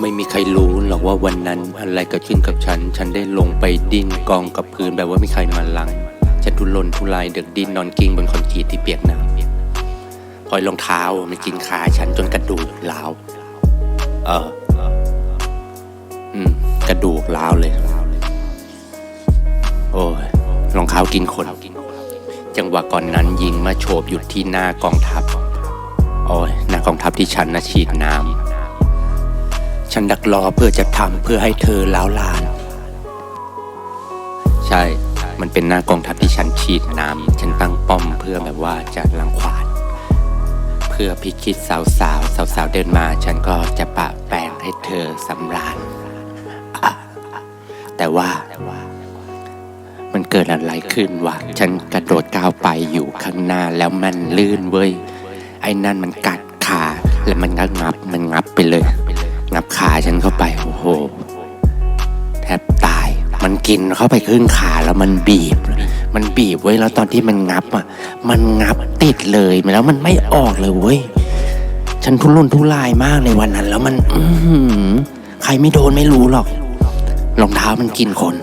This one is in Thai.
ไม่มีใครรู้หรอกว่าวันนั้นอะไรเกิดขึ้นกับฉัน ฉันได้ลงไปดิ้นกองกับพื้นแบบว่าไม่ใครมาลัง ฉันทุรนทุรายเดือดดิ้นนอนกิ้งบนคอนกรีตที่เปียกน้ำพอยรองเท้ามันกินขาฉันจนกระดูกร้าวเออ อืม กระดูกร้าวเลย โอ้ยรองเท้ากินคน จังหวะก่อนนั้นยิงมาโฉบอยู่ที่หน้ากองทัพ โอ้ยหน้ากองทัพที่ฉันนะฉีดน้ำ ฉันดักรอเพื่อจะทำเพื่อให้เธอล้าวลาน ใช่ มันเป็นหน้ากองทัพที่ฉันฉีดน้ำฉันตั้งป้อมเพื่อแบบว่าจะลังควาน เพื่อพิชิตสาวสาวสาวสาวเดินมา ฉันก็จะปะแป้งให้เธอสำราญ แต่ว่ามันเกิดอะไรขึ้นวะ ฉันกระโดดก้าวไปอยู่ข้างหน้าแล้วมันลื่นเว้ย ไอ้นั่นมันกัดขา แล้วมันงับมันงับไปเลย กินเข้าไปครึ่งขาแล้วมันบีบ มันบีบไว้แล้วตอนที่มันงับอะ มันงับติดเลยแล้วมันไม่ออกเลยเว้ย ฉันทุรนทุรายมากในวันนั้น แล้วมัน อืใครไม่โดนไม่รู้หรอก รองเท้ามันกินคน